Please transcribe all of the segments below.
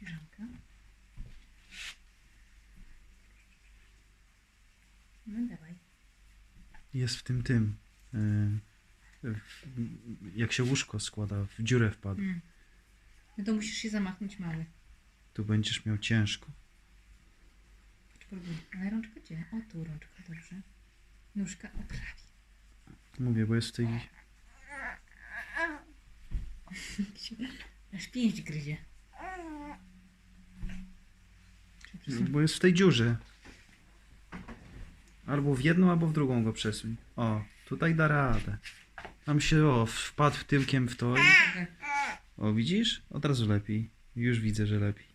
Piżamka. No dawaj. Jest w tym tym. y, w- Jak się łóżko składa, w dziurę wpadł. Mm. No to musisz się zamachnąć mały. Tu będziesz miał ciężko. Spróbuj. Ale rączka gdzie? O tu rączka, dobrze. Nóżka o prawie. Mówię, bo jest w tej. Aż pięść gryzie. Bo jest w tej dziurze. Albo w jedną, albo w drugą go przesuń. O, tutaj da radę. Tam się, o, wpadł tyłkiem w to i... O, widzisz? Od razu lepiej. Już widzę, że lepiej.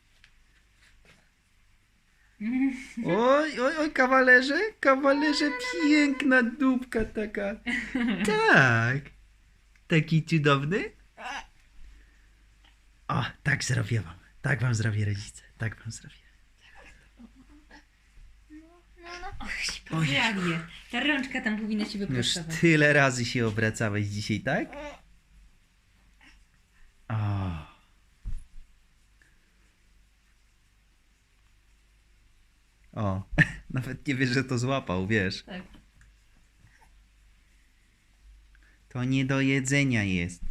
Oj, oj, oj, kawalerze, kawalerze, piękna dupka taka. Tak. Taki cudowny. O, tak zrobię wam. Tak wam zrobię rodzice. Tak wam zrobię. No, no, och, prawie. Ta rączka tam powinna się Już wyprostować. tyle razy się obracałeś dzisiaj, tak? O. O, nawet nie wiesz, że to złapał, wiesz. Tak. To nie do jedzenia jest.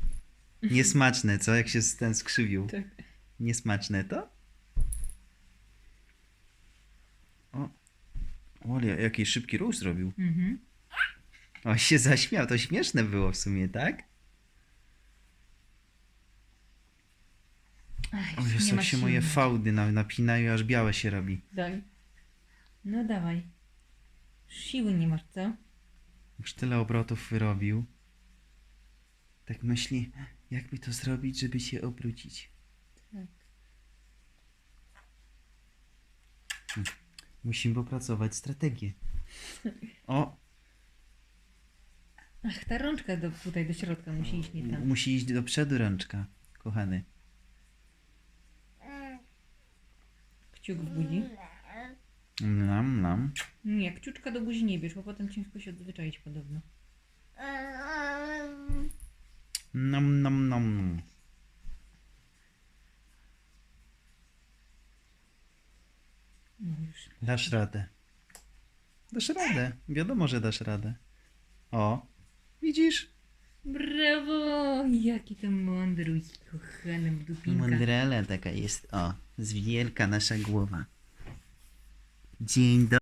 Niesmaczne, co? Jak się ten skrzywił. Tak. Niesmaczne to? O, Olia, jaki szybki ruch zrobił. Mhm. O, się zaśmiał, to śmieszne było w sumie, tak? Ach, O Jezu, jak się siły. moje fałdy na- napinają, aż białe się robi. Daj. No dawaj. Siły nie masz, co? Już tyle obrotów wyrobił. Tak myśli, jakby to zrobić, żeby się obrócić. Tak. Musimy popracować strategię. O, Ach, ta rączka do, tutaj do środka musi iść, nie tam. musi iść do przodu rączka, kochany. Kciuk w buzi. Nam, nam. Nie, kciuczka do buzi nie bierz, bo potem ciężko się odzwyczaić podobno. Nam, nam, nam. Dasz radę. Dasz radę. Wiadomo, że dasz radę. O, widzisz? Brawo! Jaki to mądruj, kochana dupinka. Mądrala taka jest. O, z wielka nasza głowa. Dzień dobry.